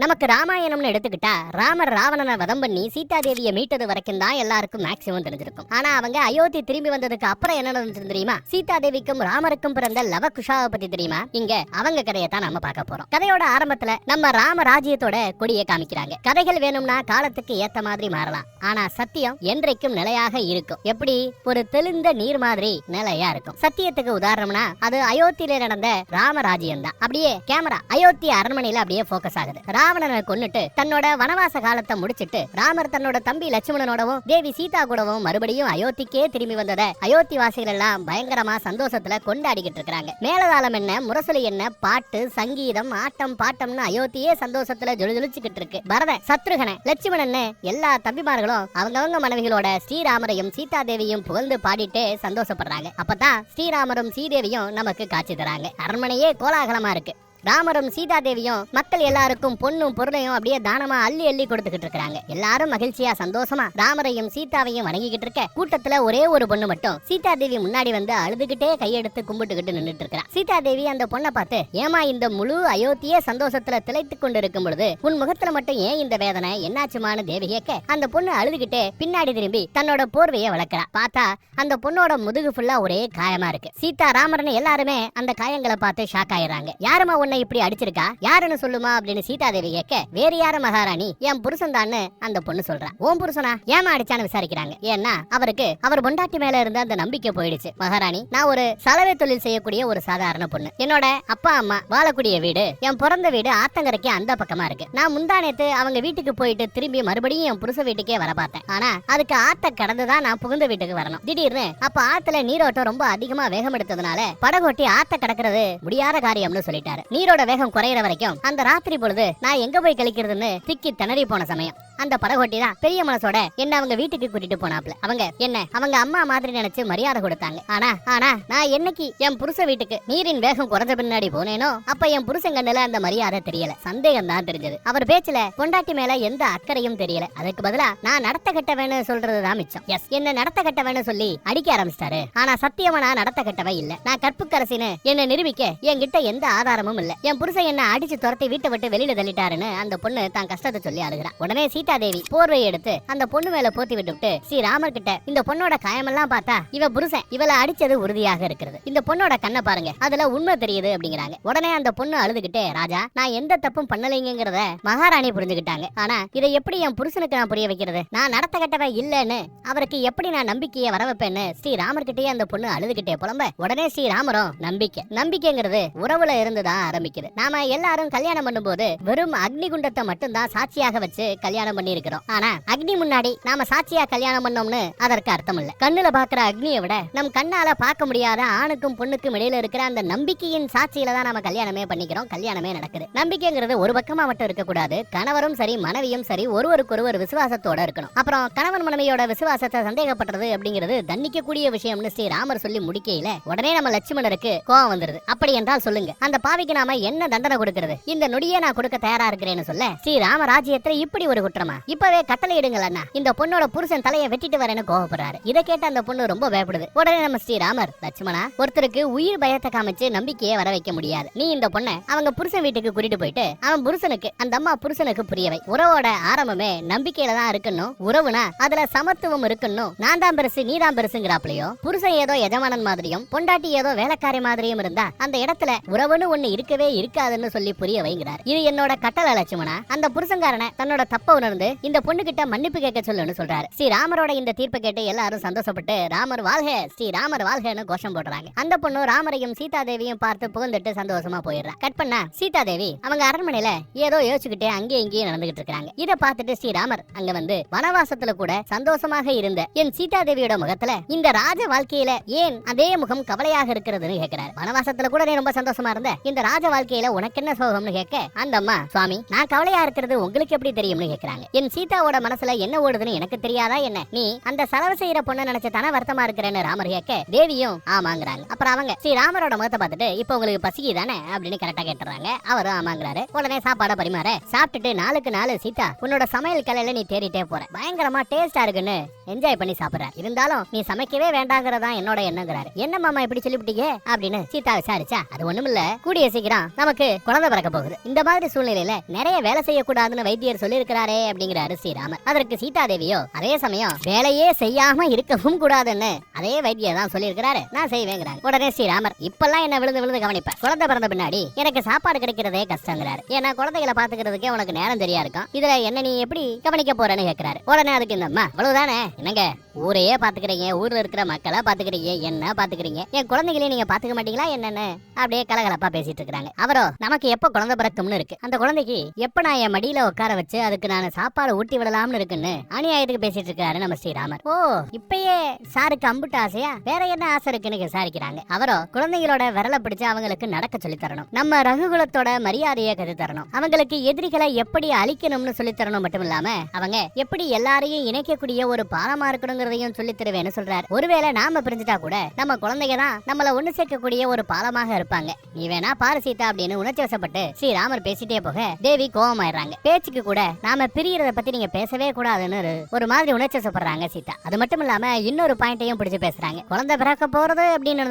நமக்கு ராமாயணம்னு எடுத்துக்கிட்டா ராமர் ராவணனை வதம் பண்ணி சீதா தேவியை மீட்டது வரைக்கும் தான் எல்லாருக்கும் மேக்சிமம் தெரிஞ்சிருக்கும். ஆனா அவங்க அயோத்தி திரும்பி வந்ததுக்கு அப்புறம் என்ன நடந்துச்சு தெரியுமா? சீதா தேவிக்கும் ராமருக்கும் பிறந்த லவ குஷாவை பத்தி தெரியுமா? இங்க அவங்க கதையை தான் நம்ம பார்க்க போறோம். கதையோட ஆரம்பத்துல நம்ம ராம ராஜ்யத்தோட கொடியை காமிக்கிறாங்க. கதைகள் வேணும்னா காலத்துக்கு ஏத்த மாதிரி மாறலாம். ஆனா சத்தியம் என்றைக்கும் நிலையாக இருக்கும். எப்படி? ஒரு தெளிந்த நீர் மாதிரி நிலையா இருக்கும். சத்தியத்துக்கு உதாரணம்னா அது அயோத்தியில நடந்த ராம ராஜ்யம் தான் அப்படியே கேமரா அயோத்தி அரண்மனையில அப்படியே போக்கஸ் ஆகுது. ராவணனை கொன்னுட்டு தன்னோட வனவாச காலத்தை முடிச்சிட்டு ராமர் தன்னோட தம்பி லட்சுமணனோடவும் தேவி சீதா கூடவும் மறுபடியும் அயோத்திக்கே திரும்பி வந்தத அயோத்தி வாசிகள் எல்லாம் பயங்கரமா சந்தோஷத்துல கொண்டாடிக்கிட்டு இருக்கிறாங்க. மேலதாளம் என்ன முரசொலி என்ன பாட்டு சங்கீதம் ஆட்டம் பாட்டம்னு அயோத்தியே சந்தோஷத்துல ஜொலிஜொலிச்சுக்கிட்டு இருக்கு. பரத சத்ருகன லட்சுமணன் எல்லா தம்பிமார்களும் அவங்கவங்க மனைவிகளோட ஸ்ரீராமரையும் சீதா தேவியும் புகழ்ந்து பாடிட்டு சந்தோஷப்படுறாங்க. அப்பதான் ஸ்ரீராமரும் ஸ்ரீதேவியும் நமக்கு காட்சி தராங்க. அரண்மனையே கோலாகலமா இருக்கு. ராமரும் சீதா தேவியும் மக்கள் எல்லாருக்கும் பொண்ணும் பொருளையும் அப்படியே தானமா அள்ளி அள்ளி கொடுத்துக்கிட்டு இருக்காங்க எல்லாரும் மகிழ்ச்சியா சந்தோஷமா ராமரையும் சீதாவையும் வணங்கிக்கிட்டு இருக்க கூட்டத்துல ஒரே ஒரு பொண்ணு மட்டும் சீதா தேவி முன்னாடி வந்து அழுதுகிட்டே கையெடுத்து கும்பிட்டுக்கிட்டு நின்னுட்டு இருக்கா சீதா தேவி அந்த பொண்ணை பார்த்து ஏமா இந்த முழு அயோத்தியே சந்தோஷத்துல திளைத்து கொண்டு இருக்கும் பொழுது உன் முகத்துல மட்டும் ஏன் இந்த வேதனை? என்னாச்சுமான்னு தேவி கேட்க அந்த பொண்ணு அழுதுகிட்டே பின்னாடி திரும்பி தன்னோட போர்வையை வளர்க்கிறா. பார்த்தா அந்த பொண்ணோட முதுகு ஃபுல்லா ஒரே காயமா இருக்கு. சீதா ராமர்னு எல்லாருமே அந்த காயங்களை பார்த்து ஷாக் ஆயிடுறாங்க. யாருமா உன்னை இப்படி அடிச்சிருக்கா? யாருன்னு சொல்லுமா அப்படின்னு சீதாதேவி கேட்க வேற யாரு மகாராணி? என் புருஷன் தான்னு அந்த பொண்ணு சொல்றா. ஓம் புருஷனா? ஏமா அடிச்சான்னு விசாரிக்கிறாங்க? ஏன்னா அவருக்கு அவர் பொண்டாட்டி மேல இருந்த அந்த நம்பிக்கை போயிடுச்சு. மகாராணி நான் ஒரு சலவை தொழில் செய்யக்கூடிய ஒரு சாதாரண பொண்ணு. என்னோட அப்பா அம்மா வாழக்கூடிய வீடு என் பிறந்த வீடு ஆத்தங்கரைக்கு அந்த பக்கமா இருக்கு. நான் முந்தானேத்து அவங்க வீட்டுக்கு போயிட்டு திரும்பி மறுபடியும் என் புருஷ வீட்டுக்கே வர பார்த்தேன். ஆனா அதுக்கு ஆத்த கடந்துதான் நான் புகுந்த வீட்டுக்கு வரணும். திடீர்னு அப்ப ஆத்துல நீரோட்டம் ரொம்ப அதிகமா வேகம் எடுத்ததுனால படகோட்டி ஆத்த கடக்கிறது முடியாத காரியம்னு சொல்லிட்டாரு. நீரோட வேகம் குறையிற வரைக்கும் அந்த ராத்திரி பொழுது நான் எங்க போய் கழிக்கிறதுன்னு திக்கி திணறி போன சமயம். அந்த படகோட்டி தான் பெரிய மனசோட என்ன அவங்க வீட்டுக்கு கூட்டிட்டு போனாப்ல அவங்க என்ன அவங்க அம்மா மாதிரி நினைச்சு மரியாதை கொடுத்தாங்க. ஆனா ஆனா நான் என்னைக்கு என் புருஷ வீட்டுக்கு நீரின் வேகம் குறைஞ்ச பின்னாடி போனேனோ அப்ப என் புருஷன் கண்ணுல அந்த மரியாதை தெரியல. சந்தேகம் தான் தெரிஞ்சது. அவர் பேச்சுல பொண்டாட்டி மேல எந்த அக்கறையும் தெரியல. அதுக்கு பதிலா நான் நடத்த கட்டவன்னு சொல்றதுதான் மிச்சம். எஸ் என்ன நடத்த கட்டவன்னு சொல்லி அடிக்க ஆரம்பிச்சிட்டாரு. ஆனா சத்தியமா நான் நடத்த கட்டவே இல்ல. நான் கற்புக்கரசின்னு என்ன நிரூபிக்க என்கிட்ட எந்த ஆதாரமும் இல்ல. என் புருஷன் என்ன அடிச்சு துரத்தி வீட்டை விட்டு வெளியில தள்ளிட்டாருன்னு அந்த பொண்ணு தான் கஷ்டத்தை சொல்லி அழுகிறா. உடனே சீதா தேவி போர்வையை எடுத்து அந்த பொண்ணு மேல போத்தி விட்டுவிட்டு ஸ்ரீ ராமர் கிட்ட இந்த பொண்ணோட காயமெல்லாம் பார்த்தா இவ புருஷன் இவளை அடிச்சது உறுதியாக இருக்கிறது. இந்த பொண்ணோட கண்ணை பாருங்க. அதுல உண்மை தெரியுது அப்படிங்கிறாங்க. உடனே அந்த பொண்ணு அழுதுகிட்டு ராஜா நான் எந்த தப்பும் பண்ணலைங்கிறத மகாராணி புரிஞ்சுக்கிட்டாங்க ஆனா இதை எப்படி என் புருஷனுக்கு நான் புரிய வைக்கிறது? நான் நடத்த கட்டவ இல்லன்னு அவருக்கு எப்படி நான் நம்பிக்கையை வர வைப்பேன்னு ஸ்ரீ ராமர் கிட்டயே அந்த பொண்ணு அழுதுகிட்டே புலம்ப உடனே ஸ்ரீ ராமரும் நம்பிக்கை. நம்பிக்கைங்கிறது உறவுல இருந்துதான் ஆரம்பிக்குது. நாம எல்லாரும் கல்யாணம் பண்ணும்போது வெறும் அக்னி குண்டத்தை மட்டும் தான் சாட்சியாக வச்சு கல்யாணம் பண்ணி இருக்கிறோம் ஆனா அக்னி முன்னாடி நாம சாட்சியா கல்யாணம் பண்ணோம்னு அதற்கு அர்த்தம் இல்ல கண்ணுல பாக்குற அக்னியை விட நம் கண்ணால பார்க்க முடியாத ஆணுக்கும் பொண்ணுக்கும் இடையில இருக்கிற அந்த நம்பிக்கையின் சாட்சியில தான் நாம கல்யாணமே பண்ணிக்கிறோம். கல்யாணமே நடக்குது. நம்பிக்கைங்கிறது ஒரு பக்கமா மட்டும் இருக்க கூடாது கணவரும் சரி மனைவியும் சரி ஒருவருக்கொருவர் விசுவாசத்தோட இருக்கணும். அப்புறம் கணவன் மனைவியோட விசுவாசத்தை சந்தேகப்படுறது அப்படிங்கிறது தண்டிக்கக்கூடிய விஷயம்னு ஸ்ரீ ராமர் சொல்லி முடிக்கையில உடனே நம்ம லட்சுமணருக்கு கோவம் வந்துருது. அப்படி என்றால் சொல்லுங்க அந்த பாவிக்கு நாம என்ன தண்டனை கொடுக்கிறது? இந்த நொடியே நான் கொடுக்க தயாரா இருக்கிறேன்னு சொல்ல ஸ்ரீ ராமராஜ்யத்துல இப்படி ஒரு குற்றம் இப்பவே கட்டளை இடுங்கள் அண்ணா. இந்த பொண்ணோட புருஷன் தலையை வெட்டிட்டு வரேன்னு கோவப்படுறாரு? இதை கேட்ட அந்த பொண்ணு ரொம்ப பயப்படுது. உடனே நம்ம ஸ்ரீராமர் லட்சுமணா ஒருத்தருக்கு உயிர் பயத்தை காமிச்சு நம்பிக்கையை வர வைக்க முடியாது. நீ இந்த பொண்ணை அவங்க புருஷன் வீட்டுக்கு கூட்டிட்டு போயிட்டு அவன் புருஷனுக்கு அந்த அம்மா புருஷனுக்கு புரியவை உறவோட ஆரம்பமே நம்பிக்கையில தான் இருக்கணும். உறவுனா அதுல சமத்துவம் இருக்கணும். நான் தான் பெருசு நீ தான் பெருசுங்கிறாப்லயோ? புருஷன் ஏதோ எஜமானன் மாதிரியும் பொண்டாட்டி ஏதோ வேலைக்காரி மாதிரியும் இருந்தா அந்த இடத்துல உறவுன்னு ஒண்ணு இருக்கவே இருக்காதுன்னு சொல்லி புரிய வைங்கிறார். இது என்னோட கட்டளை லட்சுமணா. அந்த புருஷன்காரனை தன்னோட தப்ப உணர்ந்து இந்த பொண்ணு கிட்ட மன்னிப்பு கேட்க சொல்லுன்னு சொல்றாரு. ஸ்ரீ ராமரோட இந்த தீர்ப்பை கேட்டு எல்லாரும் சந்தோஷப்பட்டு ராமர் வாழ்க ஸ்ரீ ராமர் வாழ்கன்னு கோஷம் போடுறாங்க. அந்த பொண்ணு ராமரையும் சீதா தேவியும் பார்த்து புகழ்ந்துட்டு சந்தோஷமா போயிடுறா. கட் பண்ணா சீதா தேவி அவங்க அரண்மனையில ஏதோ யோசிச்சுக்கிட்டு அங்கேயும் இங்கேயும் நடந்துகிட்டு இருக்காங்க இத பார்த்துட்டு ஸ்ரீராமர் அங்க வந்து வனவாசத்துல கூட சந்தோஷமாக இருந்த என் சீதா தேவியோட முகத்துல இந்த ராஜ வாழ்க்கையில ஏன் அதே முகம் கவலையாக இருக்கிறதுன்னு கேக்குறாரு. வனவாசத்துல கூட நீ ரொம்ப சந்தோஷமா இருந்த இந்த ராஜ வாழ்க்கையில உனக்கு என்ன சோகம்னு கேட்க அந்த அம்மா சுவாமி நான் கவலையா இருக்கிறது உங்களுக்கு எப்படி தெரியும்னு கேக்குறாங்க. சொல்றாங்க என் சீதாவோட மனசுல என்ன ஓடுதுன்னு எனக்கு தெரியாதா என்ன? நீ அந்த செலவு செய்யற பொண்ணை நினைச்ச தானே வருத்தமா இருக்கிறேன்னு ராமர் கேட்க தேவியும் ஆமாங்கிறாங்க. அப்புறம் அவங்க ஸ்ரீ ராமரோட முகத்தை பார்த்துட்டு இப்ப உங்களுக்கு பசிக்கு தானே? அப்படின்னு கரெக்டா கேட்டுறாங்க. அவரும் ஆமாங்கிறாரு. உடனே சாப்பாட பரிமாற சாப்பிட்டுட்டு நாளுக்கு நாலு சீதா உன்னோட சமையல் கலையில நீ தேடிட்டே போற. பயங்கரமா டேஸ்டா இருக்குன்னு என்ஜாய் பண்ணி சாப்பிடுற. இருந்தாலும் நீ சமைக்கவே வேண்டாங்கிறதா என்னோட எண்ணங்கிறாரு. என்ன மாமா இப்படி சொல்லிவிட்டீங்க? அப்படின்னு சீதா விசாரிச்சா அது ஒண்ணும் இல்ல. கூடிய சீக்கிரம் நமக்கு குழந்தை பிறக்க போகுது. இந்த மாதிரி சூழ்நிலையில நிறைய வேலை செய்யக்கூடாதுன்னு வைத்தியர் சொல்லியிருக்கிறாரே அப்படிங்கிறாரு ஸ்ரீராமர் அதற்கு சீதா தேவியோ அதே சமயம் வேலையே செய்யாம இருக்கவும் கூடாதுன்னு அதே வைத்தியர் தான் சொல்லியிருக்கிறாரு. நான் செய்வேங்கிறார். உடனே ஸ்ரீராமர் இப்பெல்லாம் என்ன விழுந்து விழுந்து கவனிப்பேன் குழந்தை பிறந்த பின்னாடி எனக்கு சாப்பாடு கிடைக்கிறதே கஷ்டங்கிறாரு. ஏன்னா குழந்தைகளை பாத்துக்கிறதுக்கே உனக்கு நேரம் சரியா இருக்கும். இதுல என்ன நீ எப்படி கவனிக்க போறேன்னு கேட்கிறாரு உடனே அதுக்கு இந்த அம்மா அவ்வளவுதானே? என்னங்க? ஊரையே பாத்துக்கிறீங்க ஊர்ல இருக்கிற மக்களை பாத்துக்கிறீங்க என்ன பாத்துக்கிறீங்க என் குழந்தைகளையும் நீங்க பாத்துக்க மாட்டீங்களா என்னன்னு? அப்படியே கலகலப்பா பேசிட்டு இருக்காங்க அவரோ நமக்கு எப்ப குழந்தை பிறக்கும்னு இருக்கு? அந்த குழந்தைக்கு எப்ப நான் என் மடியில உட்கார வச்சு அதுக்கு நான் சாப்பாடு ஊட்டி விடலாம்னு இருக்குன்னு அநியாயத்துக்கு பேசிட்டு இருக்காரு நம்ம ஸ்ரீராமர். ஓ இப்பயே சாருக்கு அம்புட்டு ஆசையா? வேற என்ன ஆசை இருக்குன்னு விசாரிக்கிறாங்க. அவரோ குழந்தைகளோட விரல பிடிச்சு அவங்களுக்கு நடக்க சொல்லி தரணும். நம்ம ரகுகுலத்தோட மரியாதையை கத்து தரணும். அவங்களுக்கு எதிரிகளை எப்படி அழிக்கணும்னு சொல்லி தரணும் மட்டும் இல்லாம அவங்க எப்படி எல்லாரையும் இணைக்கக்கூடிய ஒரு பாலமா இருக்கணுங்கிறதையும் சொல்லி தருவேன்னு சொல்றாரு. ஒருவேளை நாம பிரிஞ்சுட்டா கூட நம்ம குழந்தைங்க தான் நம்மள ஒண்ணு சேர்க்கக்கூடிய ஒரு பாலமாக இருப்பாங்க. நீ வேணா பாரு சீதா அப்படின்னு உணர்ச்சி வசப்பட்டு ஸ்ரீராமர் பேசிட்டே போக தேவி கோவமாயிடுறாங்க. பேச்சுக்கு கூட நாம பிரியறத பத்தி நீங்க பேசவே கூடாதுன்னு ஒரு- ஒரு மாதிரி உணர்ச்சி வசப்படுறாங்க சீதா. அது மட்டும் இல்லாம இன்னொரு பாயிண்டையும் பிடிச்சு பேசுறாங்க. குழந்தை பிறக்க போறது அப்படின்னு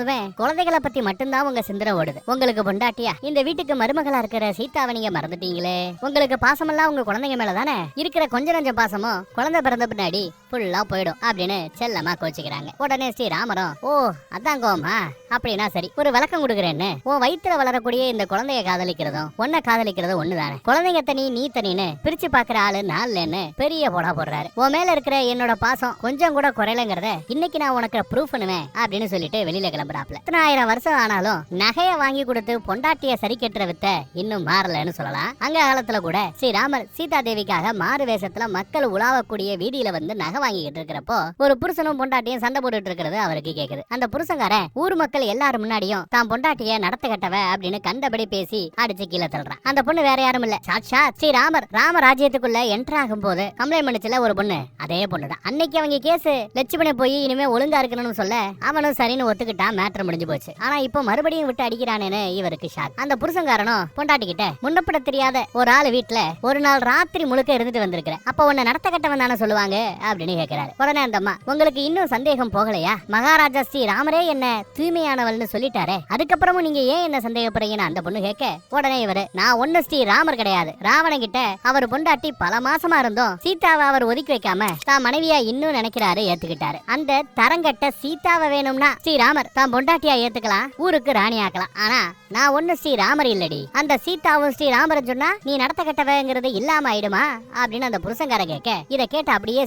குழந்தைகளை பத்தி மட்டும்தான் உங்க சிந்தனை ஓடுது. உங்களுக்கு பொண்டாட்டியா? இந்த வீட்டுக்கு மருமகளா இருக்கிற சீதாவை நீங்க மறந்துட்டீங்களே. உங்களுக்கு பாசமெல்லாம் உங்க குழந்தைங்க மேல தானே இருக்கிற கொஞ்ச நஞ்சம் பாசமும் குழந்தை பிறந்த பின்னாடி ஃபுல்லா போயிடும் அப்படின்னு செல்லமா கோச்சிக்கிறாங்க. உடனே ஸ்ரீராமரும் ஓ அதான் கோமா அப்படின்னா சரி ஒரு விளக்கம் கொடுக்குறேன்னு. உன் வயித்துல வளரக்கூடிய இந்த குழந்தைய காதலிக்கிறதும் உன்னை காதலிக்கிறதும் ஒண்ணுதானே? குழந்தைங்க தனி நீ தனின்னு பிரிச்சு பாக்குற ஆளு நான் இல்லைன்னு பெரிய போடா போடுறாரு. உன் மேல இருக்கிற என்னோட பாசம் கொஞ்சம் கூட குறையலங்கிறத இன்னைக்கு நான் உனக்கு ப்ரூஃப் பண்ணுவேன் அப்படின்னு சொல்லிட்டு வெளியில கிளம்புறாப்ல. இத்தனை ஆயிரம் வருஷம் ஆனாலும் நகைய வாங்கி கொடுத்து பொண்டாட்டிய சரி கட்டுற வித்த இன்னும் மாறலன்னு சொல்லலாம். அங்க காலத்துல கூட ஸ்ரீராமர் சீதா தேவிக்காக மாறு வேஷத்துல மக்கள் உலாவக்கூடிய வீதியில வந்து நகை வாங்கிக்கிட்டு இருக்கிறப்போ ஒரு புருஷனும் பொண்டாட்டியும் சண்டை போட்டுட்டு இருக்கிறது அவருக்கு கேக்குது. அந்த புருஷங்காரன் ஊர் மக்கள் எல்லாரும் முன்னாடியும் தான் பொண்டாட்டிய நடத்த கட்டவ அப்படின்னு கண்டபடி பேசி அடிச்சு கீழே தள்ளுறான். அந்த பொண்ணு வேற யாரும் இல்ல. சாட்சா ஸ்ரீராமர் ராம ராஜ்யத்துக்குள்ள என்டர் ஆகும் போது கம்ப்ளைண்ட் பண்ணுச்சுல ஒரு பொண்ணு. அதே பொண்ணுதான். அன்னைக்கு அவங்க கேஸ் லட்சுமண போய் இனிமே ஒழுங்கா இருக்கணும்னு சொல்ல அவனும் சரின்னு ஒத்துக்கிட்டான் மேட்ரு முடிஞ்சு போச்சு. ஆனா இப்போ மறுபடியும் விட்டு அடிக்கிறானேன்னு இவருக்கு ஷாக் அந்த புருஷங்காரனும் பொண்டாட்டி கிட்ட முன்னப்பட தெரியாத ஒரு ஆள் வீட்டுல ஒரு நாள் ராத்திரி முழுக்க இருந்துட்டு வந்திருக்கிறேன் அப்ப உன்னை நடத்த கட்டவன் தானே சொல்லுவாங்க அப்படின்னு கேக்குறாரு. உடனே அந்த அம்மா உங்களுக்கு இன்னும் சந்தேகம் போகலையா? மகாராஜா ஸ்ரீ ராமரே என்ன தூய்மையானவள்னு சொல்லிட்டாரே. அதுக்கப்புறமும் நீங்க ஏன் என்ன சந்தேகப்படுறீங்கன்னு அந்த பொண்ணு கேட்க உடனே இவரு நான் ஒன்னு ஸ்ரீ ராமர் கிடையாது. ராவணன் கிட்ட அவர் பொண்டாட்டி பல மாசமா இருந்தோம். சீதாவை அவர் ஒதுக்கி வைக்காம தான் மனைவியா இன்னும் நினைக்கிறாரு ஏத்துக்கிட்டாரு. அந்த தரங்கட்ட சீதாவை வேணும்னா ஸ்ரீராமர் தான் பொண்டாட்டியா ஏத்துக்கலாம் ஊருக்கு ராணி ஆக்கலாம். ஆனா நான் ஒண்ணு ஸ்ரீராமர் இல்லடி. அந்த சீதாவும் ஸ்ரீராமர் சொன்னா நீ நடத்த கட்டவங்கிறது இல்லாம ஆயிடுமா? அப்படின்னு அந்த புருஷங்கார கேட்க இத கேட்டு அப்படியே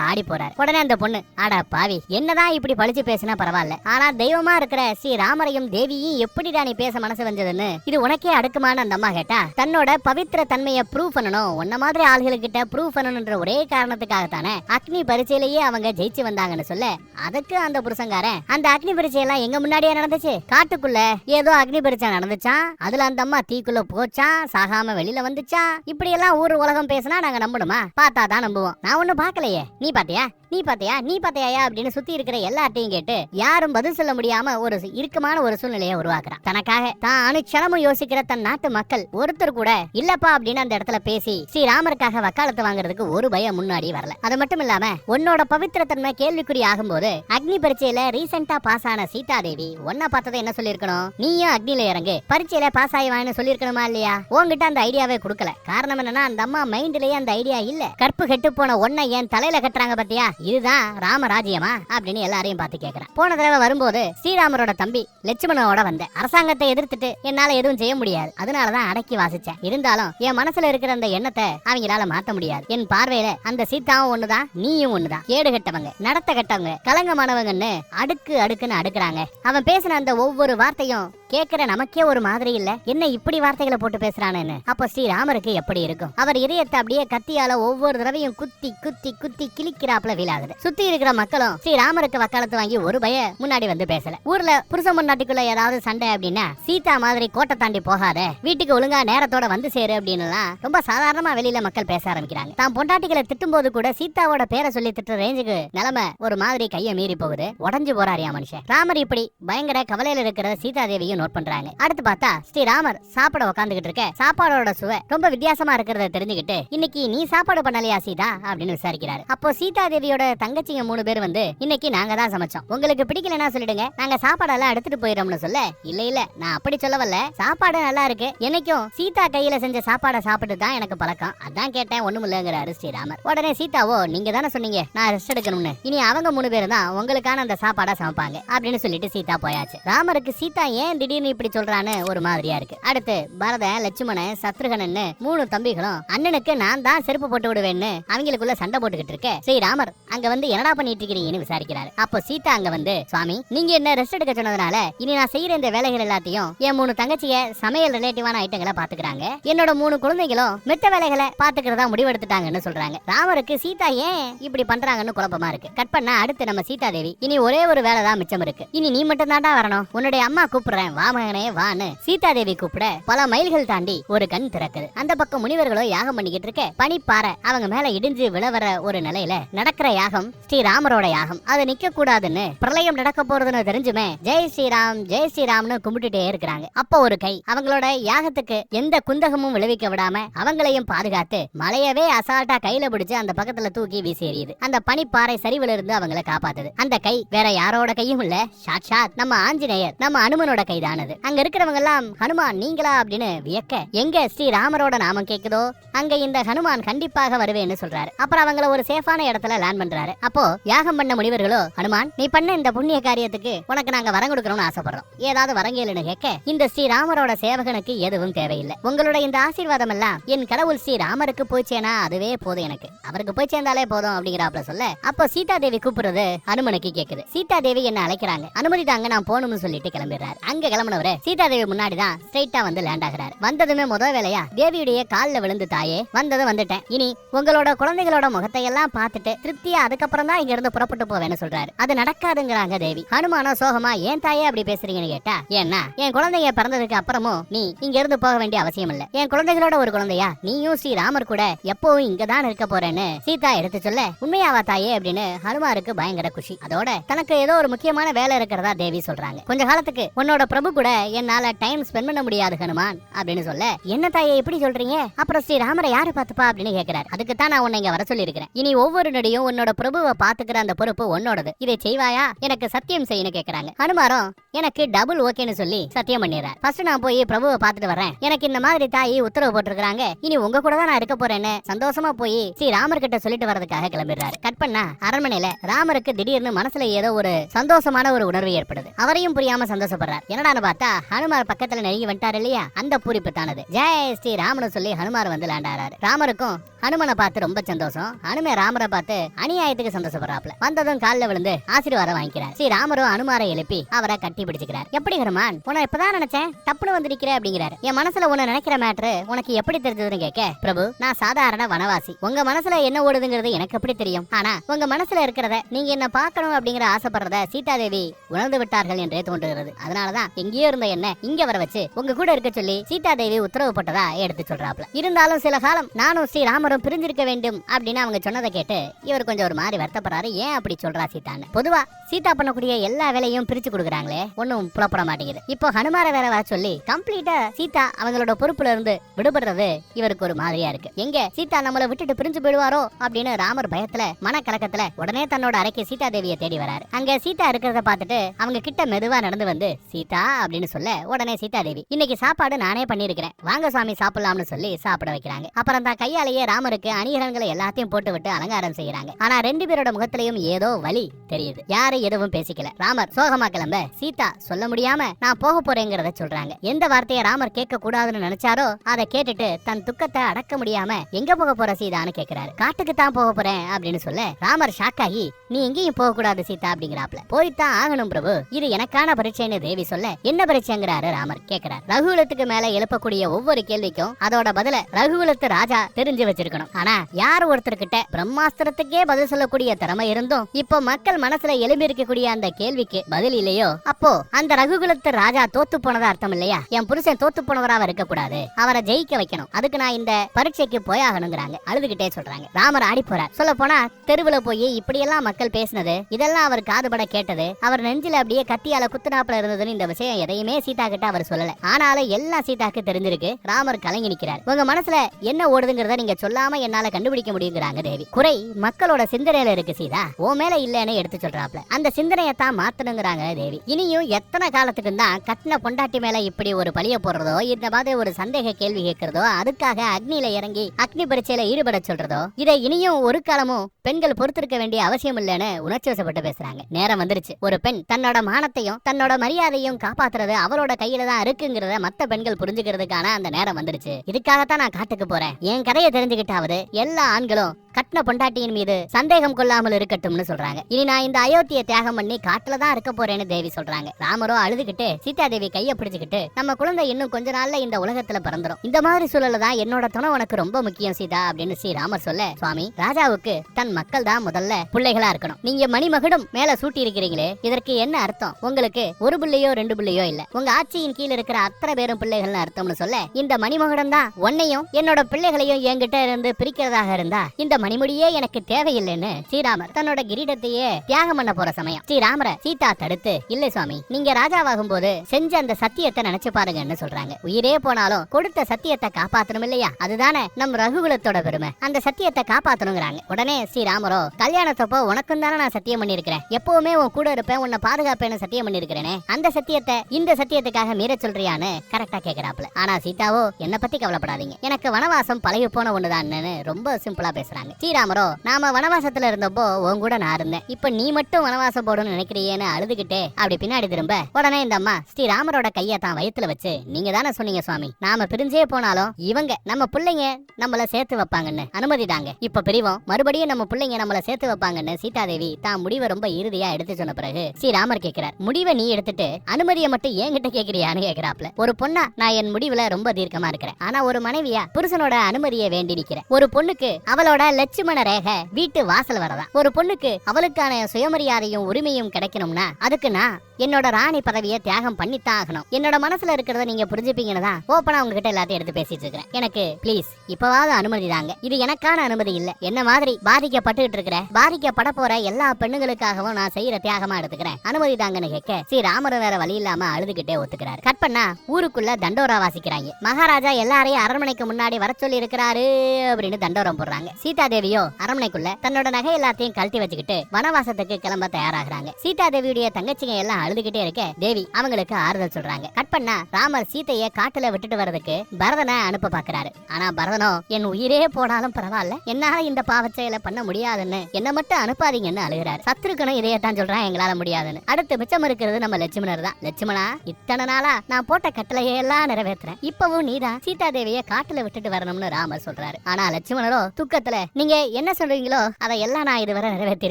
ஸ்ரீராமர் ஆடி போறாரு. உடனே அந்த பொண்ணு ஆடா பாவி என்னதான் இப்படி பழிச்சு பேசினா பரவாயில்ல. ஆனா தெய்வமா இருக்கிற ஸ்ரீராமரையும் தேவியும் எப்படிடா நீ பேச மனசு வந்ததுன்னு இது உனக்கே அடுக்குமான்னு அந்த அம்மா கேட்டா தன்னோட பவித்திர தன்மையை ப்ரூவ் பண்ணணும். உன்ன மாதிரி ஆளுகிட்ட ப்ரூவ் பண்ணணும்ன்ற ஒரே காரணத்துக்காக தானே அக்னி பரீட்சையிலேயே அவங்க ஜெயிச்சு வந்தாங்கன்னு சொல்ல அதுக்கு அந்த புருஷங்காரன் அந்த அக்னி பரீட்சை எல்லாம் எங்க முன்னாடியே நடந்துச்சு? காட்டுக்குள்ள ஏதோ அக்னி பரீட்சை நடந்துச்சான் அதுல அந்த அம்மா தீக்குள்ள போச்சான் சாகாம வெளியில வந்துச்சா இப்படி எல்லாம் ஊர் உலகம் பேசினா நாங்க நம்பணுமா? பார்த்தா தான் நம்புவோம். நான் ஒண்ணும் பாக்கலையே நீ பாத்தியா நீ பாத்தியா நீ பாத்தியாயா அப்படின்னு சுத்தி இருக்கிற எல்லார்ட்டையும் கேட்டு யாரும் பதில் சொல்ல முடியாம ஒரு இறுக்கமான ஒரு சூழ்நிலையை உருவாக்குறான். தனக்காக தான் அனுட்சணமும் யோசிக்கிற தன் நாட்டு மக்கள் ஒருத்தர் கூட இல்லப்பா அப்படின்னு அந்த இடத்துல பேசி ஸ்ரீராமருக்காக வக்காலத்து வாங்குறதுக்கு ஒரு பயம் முன்னாடி வரல. அது மட்டும் இல்லாம உன்னோட பவித்திரத்தன்மை கேள்விக்குறி ஆகும்போது அக்னி பரீட்சையில ரீசெண்டா பாஸ் ஆன சீதா தேவி ஒன்ன பார்த்ததை என்ன சொல்லிருக்கணும் நீயும் அக்னில இறங்கு பரீட்சையில பாஸ் ஆயிவான்னு சொல்லிருக்கணுமா இல்லையா? உன்கிட்ட அந்த ஐடியாவே கொடுக்கல. காரணம் என்னன்னா அந்த அம்மா மைண்ட்லயே அந்த ஐடியா இல்ல. கற்பு கெட்டு போன ஒன்ன ஏன் தலையில கட்டுறாங்க பாத்தியா? இதுதான் ராமராஜ்யமா அப்படின்னு எல்லாரையும் பார்த்து கேக்குறான் போன தடவை வரும்போது ஸ்ரீராமரோட தம்பி லட்சுமணனோட வந்த. அரசாங்கத்தை எதிர்த்துட்டு என்னால எதுவும் செய்ய முடியாது. அதனாலதான் அடக்கி வாசிச்சேன். இருந்தாலும் என் மனசுல இருக்கிற அந்த எண்ணத்தை அவங்களால மாத்த முடியாது. என் பார்வையில அந்த சீதாவும் ஒண்ணுதான் நீயும் ஒண்ணுதான். கேடு கட்டவங்க நடத்த கட்டவங்க கலங்கமானவங்கன்னு அடுக்கு அடுக்குன்னு அடுக்குறாங்க. அவன் பேசின அந்த ஒவ்வொரு வார்த்தையும் கேக்குற நமக்கே ஒரு மாதிரி இல்ல. என்ன இப்படி வார்த்தைகளை போட்டு பேசுறானேன்னு. அப்போ ஸ்ரீராமருக்கு எப்படி இருக்கும்? அவர் இதயத்தை அப்படியே கத்தியால ஒவ்வொரு தடவையும் குத்தி குத்தி குத்தி கிளிக்கிறாப்ல வீலாகுது சுத்தி இருக்கிற மக்களும் ஸ்ரீராமருக்கு வக்காலத்து வாங்கி ஒரு பய முன்னாடி வந்து பேசல. ஊர்ல புருஷ முன்னாட்டிக்குள்ள ஏதாவது சண்டை அப்படின்னா சீதா மாதிரி கோட்டை தாண்டி போகாத வீட்டுக்கு ஒழுங்கா நேரத்தோட வந்து சேரு அப்படின்னு ரொம்ப சாதாரணமா வெளியில மக்கள் பேச ஆரம்பிக்கிறாங்க. தான் பொண்டாட்டிகளை திட்டும் போது கூட சீதாவோட பேரை சொல்லி திட்டுற ரேஞ்சுக்கு நிலைமை ஒரு மாதிரி கையை மீறி போகுது. உடஞ்சு போறாரியா மனுஷன். ராமர் இப்படி பயங்கர கவலையில இருக்கிற சீதா தேவியும் நோட் பண்றாங்க. அடுத்து பார்த்தா ஸ்ரீ ராமர் சாப்பிட உட்காந்துகிட்டு இருக்க. சாப்பாடோட சுவை ரொம்ப வித்தியாசமா இருக்கிறத தெரிஞ்சுக்கிட்டு இன்னைக்கு நீ சாப்பாடு பண்ணலையா சீதா? அப்படின்னு விசாரிக்கிறாரு. அப்போ சீதா தேவியோட தங்கச்சிங்க மூணு பேர் வந்து இன்னைக்கு நாங்க தான் சமைச்சோம். உங்களுக்கு பிடிக்கலன்னா சொல்லிடுங்க. நாங்க சாப்பாடெல்லாம் எடுத்துட்டு போயிடோம்னு சொல்ல இல்ல இல்ல நான் அப்படி சொல்ல வரல சாப்பாடு நல்லா இருக்கு. என்னைக்கும் சீதா கையில செஞ்ச சாப்பாடை சாப்பிட்டு தான் எனக்கு பழக்கம். அதான் கேட்டேன் ஒண்ணும் இல்லங்கிறாரு ஸ்ரீராமர் உடனே சீதாவோ நீங்க தானே சொன்னீங்க நான் ரெஸ்ட் எடுக்கணும்னு. இனி அவங்க மூணு பேர் தான் உங்களுக்கான அந்த சாப்பாடை சமைப்பாங்க. அப்படின்னு சொல்லிட்டு சீதா போயாச்சு. ராமருக்கு சீதா ஏன் திடீர்னு இப்படி சொல்றான்னு ஒரு மாதிரியா இருக்கு. அடுத்து பரதன் லட்சுமண சத்ருகனன்னு மூணு தம்பிகளும் அண்ணனுக்கு நான் தான் செருப்பு போட்டு விடுவேன்னு அவங்களுக்குள்ள சண்டை போட்டுக்கிட்டு இருக்க. ஸ்ரீராமர் அங்க வந்து என்னடா பண்ணிட்டு இருக்கிறீங்கன்னு விசாரிக்கிறாரு. அப்போ சீதா அங்க வந்து சுவாமி நீங்க என்ன ரெஸ்ட் எடுக்க சொன்னதுனால இனி நான் செய்யற இந்த வேலைகள் எல்லாத்தையும் என் மூணு தங்கச்சிய சமையல் ரிலேட்டிவான ஐட்டங்களை பாத்துக்கிறாங்க. என்னோட மூணு குழந்தைகளும் மித்த வேலைகளை பாத்துக்கிறதா முடிவெடுத்துட்டாங்கன்னு சொல்றாங்க. ராமருக்கு சீதா ஏன் இப்படி பண்றாங்கன்னு குழப்பமா இருக்கு. கட் பண்ணா அடுத்து நம்ம சீதா தேவி இனி ஒரே ஒரு வேலை தான் மிச்சம் இருக்கு. இனி நீ மட்டும் தாண்டா வரணும். உன்னுடைய அம்மா கூப்பிடுறேன் வாமகனே வான்னு சீதா தேவி கூப்பிட பல மைல்கள் தாண்டி ஒரு கண் திறக்குது. அந்த பக்கம் முனிவர்களோ யாகம் பண்ணிக்கிட்டு இருக்க பனிப்பாறை அவங்க மேல இடிஞ்சு விழவர ஒரு நிலையில நடக்கிற யாகம் ஸ்ரீராமரோட யாகம். அது நிக்க கூடாதுன்னு பிரளயம் நடக்க போறதுன்னு தெரிஞ்சுமே ஜெய் ஸ்ரீராம் ஜெய் ஸ்ரீராம்னு கும்பிட்டுட்டே இருக்கிறாங்க. அப்போ ஒரு கை அவங்களோட யாகத்துக்கு எந்த குந்தகமும் விளைவிக்க விடாம அவங்களையும் பாதுகாத்து மலையவே அசால்ட்டா கையில பிடிச்சு அந்த பக்கத்துல தூக்கி வீசி எறியுது அந்த பனிப்பாறை சரிவுல இருந்து அவங்கள காப்பாத்துது. அந்த கை வேற யாரோட கையும் இல்ல. சாட்சாத் நம்ம ஆஞ்சநேயர் நம்ம அனுமனோட ஆனது அங்க இருக்கிறவங்க எல்லாம் ஹனுமான் நீங்களா? அப்படின்னு வியக்க எங்க ஸ்ரீராமரோட நாமம் கேக்குதோ? அங்க இந்த ஹனுமான் கண்டிப்பாக வருவேன்னு சொல்றாரு. அப்புறம் அவங்கள ஒரு சேஃபான இடத்துல லேண்ட் பண்றாரு. அப்போ யாகம் பண்ண முனிவர்களோ ஹனுமான் நீ பண்ண இந்த புண்ணிய காரியத்துக்கு உனக்கு நாங்க வரம் கொடுக்கணும்னு ஆசைப்படுறோம். ஏதாவது வரங்கேளுன்னு கேட்க இந்த ஸ்ரீராமரோட சேவகனுக்கு எதுவும் தேவையில்லை. உங்களோட இந்த ஆசீர்வாதம் எல்லாம் என் கடவுள் ஸ்ரீராமருக்கு போச்சேனா அதுவே போதும் எனக்கு. அவருக்கு போய் சேர்ந்தாலே போதும் அப்படிங்கிறாப்ல சொல்ல அப்போ சீதா தேவி கூப்பிடுறது அனுமனுக்கு கேக்குது. சீதா தேவி என்ன அழைக்கிறாங்க. அனுமதி தாங்க நான் போகணும்னு சொல்லிட்டு கிளம்பிடுறாரு. அங்க கிளம்பினவரு. சீதா தேவி முன்னாடி தான் ஸ்ட்ரைட்டா வந்து லேண்ட் ஆகிறாரு. வந்ததுமே முதல் வேலையா தேவியுடைய காலில் விழுந்து தாயே வந்ததும் வந்துட்டேன். இனி உங்களோட குழந்தைகளோட முகத்தை எல்லாம் பார்த்துட்டு திருப்தியா அதுக்கப்புறம் தான் இங்க இருந்து புறப்பட்டு போவேன்னு சொல்றாரு. அது நடக்காதுங்கிறாங்க தேவி. ஹனுமானோ சோகமா ஏன் தாயே அப்படி பேசுறீங்கன்னு கேட்டா ஏன்னா என் குழந்தைங்க பிறந்ததுக்கு அப்புறமும் நீ இங்க இருந்து போக வேண்டிய அவசியம் இல்ல. என் குழந்தைகளோட ஒரு குழந்தையா நீயும் ஸ்ரீ ராமர் கூட எப்பவும் இங்க தான் இருக்க போறேன்னு சீதா எடுத்து சொல்ல உண்மையாவா தாயே? அப்படின்னு ஹனுமாருக்கு பயங்கர குஷி. அதோட தனக்கு ஏதோ ஒரு முக்கியமான வேலை இருக்கிறதா தேவி சொல்றாங்க. கொஞ்ச காலத்துக்கு உன்னோட பிரபு கூட என்னால டைம் ஸ்பெண்ட் பண்ண முடியாது ஹனுமான். அப்படின்னு சொல்ல என்ன தாயே எப்படி சொல்றீங்க? அப்புறம் ஸ்ரீ ராமரை யாரு பாத்துப்பா அப்படின்னு கேக்குறாரு. அதுக்கு தான் நான் உன்னை இங்க வர சொல்லியிருக்கிறேன். இனி ஒவ்வொரு நடியும் உன்னோட பிரபுவை பாத்துக்கிற அந்த பொறுப்பு உன்னோடது. இதை செய்வாயா? எனக்கு சத்தியம் செய்யணும் கேக்குறாங்க. ஹனுமாரும் எனக்கு டபுள் ஓகேன்னு சொல்லி சத்தியம் பண்ணிடுறார். ஃபர்ஸ்ட் நான் போய் பிரபுவை பாத்துட்டு வரேன் எனக்கு இந்த மாதிரி தாயி உத்தரவு போட்டிருக்காங்க இனி உங்க கூட தான் நான் இருக்க போறேன்னு சந்தோஷமா போய் ஸ்ரீ ராமர் கிட்ட சொல்லிட்டு வரதுக்காக கிளம்பிடுறாரு. கட் பண்ணா அரண்மனையில ராமருக்கு திடீர்னு மனசுல ஏதோ ஒரு சந்தோஷமான ஒரு உணர்வு ஏற்படுது. அவரையும் புரியாம சந்தோஷப்படுறார். என்னடான்னு பார்த்தா ஹனுமார் பக்கத்துல நெருங்கி வந்துட்டாரு இல்லையா? அந்த பூரிப்பு தானது. ஜெய ஸ்ரீ ராமனு சொல்லி ஹனுமார் வந்து லேண்டாராரு ராமருக்கும் ஹனுமனை பார்த்து ரொம்ப சந்தோஷம். ஹனுமே ராமரை பார்த்து அநியாயத்துக்கு சந்தோஷப்படுறாப்ல வந்ததும் காலில் விழுந்து ஆசீர்வாதம் வாங்கிக்கிறார். ஸ்ரீ ராமரும் அனுமாரை எழுப்பி அவரை கட்டி பிடிச்சுக்கிறார். எப்படி ஹனுமான்? உன்னை இப்பதான் நினைச்சேன். தப்புன்னு வந்திருக்கிற அப்படிங்கிறாரு. என் மனசுல உன்னை நினைக்கிற மேட்ரு உனக்கு எப்படி தெரிஞ்சதுன்னு கேட்க பிரபு நான் சாதாரண வனவாசி. உங்க மனசுல என்ன ஓடுதுங்கிறது எனக்கு எப்படி தெரியும்? ஆனா உங்க மனசுல இருக்கிறத நீங்க என்ன பார்க்கணும் அப்படிங்கிற ஆசைப்படுறத சீதாதேவி உணர்ந்து விட்டார்கள் என்றே தோன்றுகிறது. அதனாலதான் எங்கேயோ இருந்த என்ன இங்க வர வச்சு உங்க கூட இருக்க சொல்லி சீதாதேவி உத்தரவு போட்டதா எடுத்து சொல்றாப்ல இருந்தாலும் சில காலம் நானும் ஸ்ரீ ராமரும் பிரிஞ்சிருக்க வேண்டும் அப்படின்னு அவங்க சொன்னதை கேட்டு இவர் கொஞ்சம் ஒரு மாதிரி வருத்தப்படுறாரு. ஏன் அப்படி சொல்றா சீதான்னு? பொதுவா சீதா பண்ணக்கூடிய எல்லா வேலையும் பிரிச்சு கொடுக்குறாங்களே ஒன்னும் புலப்பட மாட்டேங்குது. இப்போ ஹனுமார வேற வர சொல்லி கம்ப்ளீட்டா சீதா அவங்களோட பொறுப்புல இருந்து விடுபடுறது இவருக்கு ஒரு மாதிரியா இருக்கு. எங்க சீதா நம்மள விட்டுட்டு பிரிஞ்சு போயிடுவாரோ அப்படின்னு ராமர் பயத்துல மனக்கலக்கத்துல உடனே தன்னோட அறைக்கு சீதா தேவியை தேடி வராரு. அங்க சீதா இருக்கிறத பார்த்துட்டு அவங்க கிட்ட மெதுவா நடந்து வந்து சீதா அப்படின்னு சொல்ல உடனே சீதா தேவி இன்னைக்கு சாப்பாடு நானே பண்ணிருக்கிறேன் வாங்க சாமி சாப்பிடலாம்னு சொல்லி சாப்பிட வைக்கிறாங்க. அப்புறம் தான் கையாலேயே ராமருக்கு அணிகலன்களை எல்லாத்தையும் போட்டு விட்டு அலங்காரம் செய்யறாங்க. ஆனா ரெண்டு பேரோட முகத்திலையும் ஏதோ வலி தெரியுது. யாரு எதுவும் பேசிக்கல. ராமர் சோகமா கிளம்ப சீதா சொல்ல முடியாம நான் போக போறேங்கிறத சொல்றாங்க. எந்த வார்த்தையை ராமர் கேட்க கூடாதுன்னு நினைச்சாரோ அதை கேட்டுட்டு தன் துக்கத்தை அடக்க முடியாம எங்க போக போற சீதான்னு கேக்குறாரு. காட்டுக்கு தான் போக போறேன் அப்படின்னு சொல்ல ராமர் ஷாக் ஆகி நீ எங்கேயும் போக கூடாது சீதா அப்படிங்கிறாப்ல. போய்தான் ஆகணும் பிரபு. இது எனக்கான பரீட்சைன்னு தேவி சொல்ல என்ன பரீட்சைங்கிறாரு? ராமர் கேக்குறாரு. ரகுகுலத்துக்கு மேல எழுப்பக்கூடிய ஒவ்வொரு கேள்விக்கும் அதோட பதில ரகுகுலத்து ராஜா தெரிஞ்சு இருக்கணும். ஆனா யார் ஒருத்தர்கிட்ட பிரம்மாஸ்திரத்துக்கே பதில் சொல்லக்கூடிய திறமை இருந்தும் இப்போ மக்கள் மனசுல எழுப்பி இருக்கக்கூடிய அந்த கேள்விக்கு பதில் இல்லையோ? அப்போ அந்த ரகுகுலத்து ராஜா தோத்து போனதா அர்த்தம் இல்லையா? என் புருஷன் தோத்து போனவராக இருக்க கூடாது அவரை ஜெயிக்க வைக்கணும். அதுக்கு நான் இந்த பரீட்சைக்கு போயாகணுங்கிறாங்க. அழுதுகிட்டே சொல்றாங்க. ராமர் ஆடி போறார். சொல்ல போனா தெருவுல போய் இப்படியெல்லாம் மக்கள் பேசினது இதெல்லாம் அவர் காதுபட கேட்டது அவர் நெஞ்சில அப்படியே கத்தியால குத்துனாப்புல இருந்ததுன்னு இந்த விஷயம் எதையுமே சீதா கிட்ட அவர் சொல்லல. ஆனாலும் எல்லாம் சீதாக்கு தெரிஞ்சிருக்கு. ராமர் கலங்கி நிற்கிறார் உங்க மனசுல என்ன ஓடுதுங்கிறத நீங்க சொல்ல சொல்லாம என்னால கண்டுபிடிக்க முடியுங்கிறாங்க தேவி. குறை மக்களோட சிந்தனையில இருக்கு சீதா. ஓ மேல இல்லன்னு எடுத்து சொல்றாப்ல. அந்த சிந்தனையை தான் மாத்தணுங்கிறாங்க தேவி. இனியும் எத்தனை காலத்துக்கு தான் கட்டின பொண்டாட்டி மேல இப்படி ஒரு பழிய போடுறதோ இந்த மாதிரி ஒரு சந்தேக கேள்வி கேட்கறதோ அதுக்காக அக்னியில இறங்கி அக்னி பரீட்சையில ஈடுபட சொல்றதோ இதை இனியும் ஒரு காலமும் பெண்கள் பொறுத்திருக்க வேண்டிய அவசியம் இல்லைன்னு உணர்ச்சி வசப்பட்டு பேசுறாங்க. நேரம் வந்துருச்சு. ஒரு பெண் தன்னோட மானத்தையும் தன்னோட மரியாதையும் காப்பாத்துறது அவளோட கையில தான் இருக்குங்கிறத மத்த பெண்கள் புரிஞ்சுக்கிறதுக்கான அந்த நேரம் வந்துருச்சு. இதுக்காகத்தான் நான் காட்டுக்கு போறேன். என் கதையை தெரிஞ்சுக்கிட்டு தெரிஞ்சுக்கிட்டாவது எல்லா ஆண்களும் கட்டின பொண்டாட்டியின் மீது சந்தேகம் கொள்ளாமல் இருக்கட்டும்னு சொல்றாங்க. இனி நான் இந்த அயோத்தியை தியாகம் பண்ணி காட்டுல தான் இருக்க போறேன்னு தேவி சொல்றாங்க. ராமரோ அழுதுகிட்டு சீதா தேவி கைய பிடிச்சுக்கிட்டு நம்ம குழந்தை இன்னும் கொஞ்ச நாள்ல இந்த உலகத்துல பிறந்துரும். இந்த மாதிரி சூழல்ல தான் என்னோட துணை உனக்கு ரொம்ப முக்கியம் சீதா அப்படின்னு ஸ்ரீ ராமர் சொல்ல சுவாமி ராஜாவுக்கு தன் மக்கள் தான் முதல்ல பிள்ளைகளா இருக்கணும். நீங்க மணிமகுடம் மேல சூட்டி இருக்கிறீங்களே இதற்கு என்ன அர்த்தம்? உங்களுக்கு ஒரு பிள்ளையோ ரெண்டு பிள்ளையோ இல்ல. உங்க ஆட்சியின் கீழ இருக்கிற அத்தனை பேரும் பிள்ளைகள்னு அர்த்தம்னு சொல்ல இந்த மணிமகுடம் தான் உன்னையும் என்னோட பிள்ளைகளையும் என்கிட்ட இருந்து பிரிக்கிறதாக இருந்தா இந்த மணிமுடியே எனக்கு தேவையில்லைன்னு ஸ்ரீராமர் தன்னோட கிரீடத்தையே தியாகம் பண்ண போற சமயம். ஸ்ரீராமரை சீதா தடுத்து இல்ல சுவாமி நீங்க ராஜாவாகும் போது செஞ்ச அந்த சத்தியத்தை நினைச்சு பாருங்கன்னு சொல்றாங்க. உயிரே போனாலும் கொடுத்த சத்தியத்தை காப்பாத்தணும் இல்லையா? அதுதானே நம் ரகுகுலத்தோட பெருமை. அந்த சத்தியத்தை காப்பாத்தணுங்கிறாங்க. உடனே ஸ்ரீராமரோ கல்யாணத்தப்போ உனக்கும் தானே நான் சத்தியம் பண்ணிருக்கிறேன் எப்பவுமே உன் கூட இருப்பேன் உன்னை பாதுகாப்பேன்னு சத்தியம் பண்ணிருக்கிறேனே அந்த சத்தியத்தை இந்த சத்தியத்துக்காக மீற சொல்றியான்னு கரெக்டா கேக்குறாப்ல ஆனா சீதாவோ என்ன பத்தி கவலைப்படாதீங்க. எனக்கு வனவாசம் பழகி போன ஒண்ணுதான்னு ரொம்ப சிம்பிளா பேசுறாங்க. ஸ்ரீராமரோ நாம வனவாசத்துல இருந்தப்போ உன் கூட நான் இருந்தேன். இப்ப நீ மட்டும் வனவாசம் போடணும்னு நினைக்கிறியேன்னு அழுதுகிட்டே அப்படி பின்னாடி திரும்ப உடனே இந்த அம்மா ஸ்ரீராமரோட கைய தான் வயித்துல வச்சு நீங்க தானே சொன்னீங்க சுவாமி நாம பிரிஞ்சே போனாலும் இவங்க நம்ம பிள்ளைங்க நம்மள சேர்த்து வைப்பாங்கன்னு அனுமதி தாங்க. இப்ப பிரிவோம் மறுபடியும் நம்ம பிள்ளைங்க நம்மள சேர்த்து வைப்பாங்கன்னு சீதாதேவி தான் முடிவை ரொம்ப இறுதியா எடுத்து சொன்ன பிறகு ஸ்ரீராமர் கேக்குறார் முடிவை நீ எடுத்துட்டு அனுமதியை மட்டும் என்கிட்ட கேக்குறியான்னு கேக்குறாப்ல ஒரு பொண்ணா நான் என் முடிவுல ரொம்ப தீர்க்கமா இருக்கிறேன். ஆனா ஒரு மனைவியா புருஷனோட அனுமதியை வேண்டி நிக்கிறேன். ஒரு பொண்ணுக்கு அவளோட லட்சுமண ரேக வீட்டு வாசல் வரதான். ஒரு பொண்ணுக்கு அவளுக்கான சுயமரியாதையும் உரிமையும் கிடைக்கணும்னா அதுக்கு நான் என்னோட ராணி பதவியை தியாகம் பண்ணித்தான் ஆகணும். என்னோட மனசுல இருக்கிறத நீங்க புரிஞ்சுப்பீங்கன்னு தான் ஓப்பனா உங்ககிட்ட எல்லாத்தையும் எடுத்து பேசிட்டு இருக்கிறேன். எனக்கு ப்ளீஸ் இப்பவாவது அனுமதி தாங்க. இது எனக்கான அனுமதி இல்ல. என்ன மாதிரி பாதிக்கப்பட்டுகிட்டு இருக்கிற பாதிக்கப்பட போற எல்லா பெண்ணுங்களுக்காகவும் நான் செய்யற தியாகமா எடுத்துக்கிறேன். அனுமதி தாங்கன்னு கேட்க ஸ்ரீ ராமர் வேற வழி இல்லாம அழுதுகிட்டே ஒத்துக்கிறாரு. கட் பண்ணா ஊருக்குள்ள தண்டோரா வாசிக்கிறாங்க. மகாராஜா எல்லாரையும் அரண்மனைக்கு முன்னாடி வர சொல்லி இருக்கிறாரு அப்படின்னு தண்டோரம் போடுறாங்க. சீதா தேவியோ அரண்மனைக்குள்ள தன்னோட நகை எல்லாத்தையும் கழட்டி வச்சுக்கிட்டு வனவாசத்துக்கு கிளம்ப தயாராகிறாங்க. சீதா தேவியுடைய தங்கச்சிங்க எல்லாம் அழுதுகிட்டே இருக்க தேவி அவங்களுக்கு ஆறுதல் சொல்றாங்க. கட் பண்ணா ராமர் சீதைய காட்டுல விட்டுட்டு வர்றதுக்கு பரதனை அனுப்ப பாக்குறாரு. ஆனா பரதனோ என் உயிரே போனாலும் பரவாயில்ல. என்னால இந்த பாவச் செயலை பண்ண முடியாதுன்னு என்ன மட்டும் அனுப்பாதீங்கன்னு அழுகிறாரு. சத்ருக்கனும் இதையத்தான் சொல்றான் எங்களால முடியாதுன்னு. அடுத்து மிச்சம் இருக்கிறது நம்ம லட்சுமணர் தான். லட்சுமணா இத்தனை நாளா நான் போட்ட கட்டளையை எல்லாம் நிறைவேற்றுறேன். இப்பவும் நீதான் சீதா தேவிய காட்டுல விட்டுட்டு வரணும்னு ராமர் சொல்றாரு. ஆனா லட்சுமணரோ துக்கத்துல நீங்க என்ன சொல்றீங்களோ அதையெல்லாம் நான் இதுவரை நிறைவேற்றி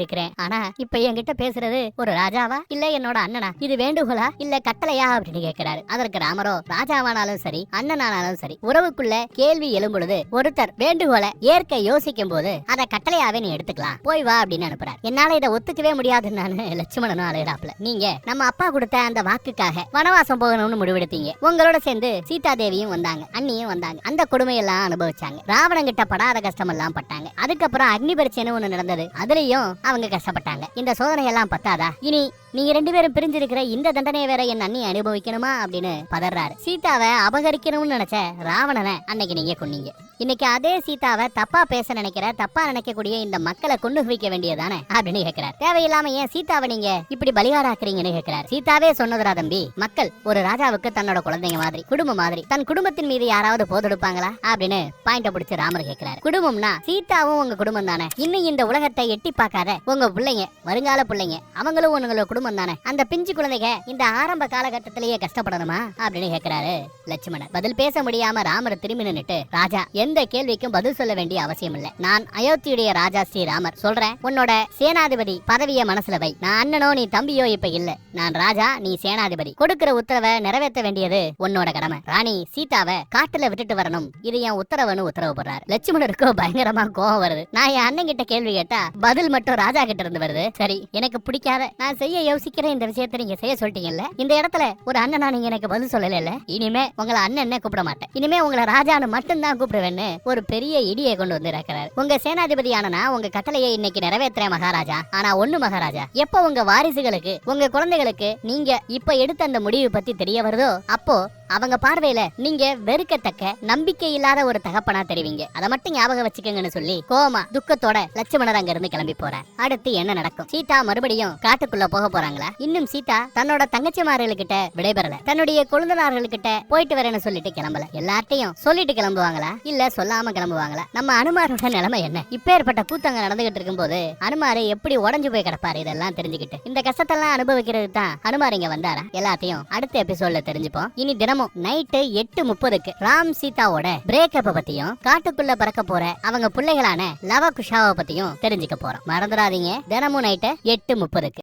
இருக்கிறேன் ஆனா இப்ப என்கிட்ட பேசுறது ஒரு ராஜாவா இல்ல என்னோட அண்ணனா? இது வேண்டுகோளா இல்ல கட்டளையா அப்படின்னு கேட்கிறாரு அதற்கு ராமரோ ராஜாவானாலும் சரி அண்ணனானாலும் சரி உறவுக்குள்ள கேள்வி எழும் பொழுது ஒருத்தர் வேண்டுகோளை ஏற்க யோசிக்கும் போது அதை கட்டளையாவே நீ எடுத்துக்கலாம். போய் வா அப்படின்னு அனுப்புறாரு. என்னால இதை ஒத்துக்கவே முடியாதுன்னு லட்சுமணனும் அழுகிறாப்ல நீங்க நம்ம அப்பா கொடுத்த அந்த வாக்குக்காக வனவாசம் போகணும்னு முடிவெடுத்தீங்க. உங்களோட சேர்ந்து சீதா தேவியும் வந்தாங்க. அண்ணியும் வந்தாங்க. அந்த கொடுமையெல்லாம் அனுபவிச்சாங்க. ராவணன் கிட்ட படாத கஷ்டம் எல்லாம் பட்டாங்க. அதுக்கப்புறம் அக்னி பரீட்சைன்னு ஒண்ணு நடந்தது. அதுலயும் அவங்க கஷ்டப்பட்டாங்க. இந்த சோதனை எல்லாம் பத்தாதா? இனி நீங்க ரெண்டு பேரும் பிரிஞ்சு பிரிஞ்சிருக்கிற இந்த தண்டனையை வேற என் அண்ணி அனுபவிக்கணுமா அப்படின்னு பதறாரு. சீதாவை அபகரிக்கணும்னு நினைச்ச ராவணனை அன்னைக்கு நீங்க கொன்னீங்க. இன்னைக்கு அதே சீதாவை தப்பா பேச நினைக்கிற தப்பா நினைக்கக்கூடிய இந்த மக்களை கொண்டு குவிக்க வேண்டியதானே அப்படின்னு கேட்கிறார் தேவையில்லாம ஏன் சீதாவை நீங்க இப்படி பலிகாராக்குறீங்கன்னு கேட்கிறார் சீதாவே சொன்னதுரா தம்பி மக்கள் ஒரு ராஜாவுக்கு தன்னோட குழந்தைங்க மாதிரி குடும்பம் மாதிரி தன் குடும்பத்தின் மீது யாராவது போதெடுப்பாங்களா அப்படின்னு பாயிண்ட பிடிச்சு ராமர் கேட்கிறாரு குடும்பம்னா சீதாவும் உங்க குடும்பம் தானே. இன்னும் இந்த உலகத்தை எட்டி பார்க்காத உங்க பிள்ளைங்க வருங்கால பிள்ளைங்க அவங்களும் உங்களோட குடும்பம் தானே. அந்த பின் பிஞ்சு குழந்தைங்க இந்த ஆரம்ப காலகட்டத்திலேயே கஷ்டப்படணுமா? அப்படின்னு கேட்கிறாரு லட்சுமணன். பதில் பேச முடியாம ராமர் திரும்பி நின்னுட்டு ராஜா எந்த கேள்விக்கும் பதில் சொல்ல வேண்டிய அவசியம் இல்ல. நான் அயோத்தியுடைய ராஜா ஸ்ரீராமர். சொல்றேன் உன்னோட சேனாதிபதி பதவியை மனசுல வை. நான் அண்ணனோ நீ தம்பியோ இப்ப இல்ல. நான் ராஜா நீ சேனாதிபதி. கொடுக்கிற உத்தரவை நிறைவேற்ற வேண்டியது உன்னோட கடமை. ராணி சீதாவை காட்டுல விட்டுட்டு வரணும். இது என் உத்தரவுன்னு உத்தரவு போடுறாரு. லட்சுமணருக்கோ பயங்கரமா கோவம் வருது. நான் என் அண்ணன் கிட்ட கேள்வி கேட்டா பதில் மட்டும் ராஜா கிட்ட இருந்து வருது. சரி எனக்கு பிடிக்காத நான் செய்ய யோசிக்கிற இந்த விஷயத்தை நீங்க செய்ய சொல்லிட்டீங்கல்ல? இந்த இடத்துல ஒரு அண்ணனா நீங்க எனக்கு பதில் சொல்லல இனிமே உங்களை அண்ணன் கூப்பிட மாட்டேன். இனிமே உங்களை ராஜான்னு மட்டும்தான் கூப்பிடுவேன்னு ஒரு பெரிய இடியை கொண்டு வந்து இருக்கிறார் உங்க சேனாதிபதி நான் உங்க கட்டளையை இன்னைக்கு நிறைவேற்றுறேன் மகாராஜா. ஆனா ஒண்ணு மகாராஜா. எப்ப உங்க வாரிசுகளுக்கு உங்க குழந்தைகளுக்கு நீங்க இப்ப எடுத்த அந்த முடிவு பத்தி தெரிய வருதோ அப்போ அவங்க பார்வையில நீங்க வெறுக்கத்தக்க நம்பிக்கை இல்லாத ஒரு தகப்பனா தெரிவிங்க. அதை மட்டும் ஞாபகம் வச்சுக்கோங்கன்னு சொல்லி கோமா துக்கத்தோட லட்சுமணர் அங்க இருந்து கிளம்பி போறார். அடுத்து என்ன நடக்கும்? சீதா மறுபடியும் காட்டுக்குள்ள போக போறாங்களா? இன்னும் சீதா தன்னோட தங்கச்சிமார்களுக்கிட்ட விடைபெறல. தன்னுடைய கொழுந்தனார்களுக்கிட்ட போயிட்டு வரேன்னு சொல்லிட்டு கிளம்பல. எல்லார்ட்டையும் சொல்லிட்டு கிளம்புவாங்களா? இல்ல சொல்லாம கிளம்புவாங்களா? நம்ம அனுமாரோட நிலைமை என்ன? இப்பேற்பட்ட கூத்தங்க நடந்துகிட்டு இருக்கும்போது அனுமாரு எப்படி உடஞ்சு போய் கிடப்பாரு? இதெல்லாம் தெரிஞ்சுக்கிட்டு. இந்த கஷ்டத்தெல்லாம் அனுபவிக்கிறது தான் அனுமார் இங்க வந்தாரா? எல்லாத்தையும் அடுத்த எபிசோட்ல தெரிஞ்சுப்போம். இனி தினமும் நைட்டு எட்டு முப்பதுக்கு ராம் சீதாவோட பிரேக்கப்ப பத்தியும் காட்டுக்குள்ள பறக்க போற அவங்க பிள்ளைகளான லவ குஷாவை பத்தியும் தெரிஞ்சுக்க போறோம். மறந்துடாதீங்க. தினமும் நைட்டு எட்டு முப்பதுக்கு.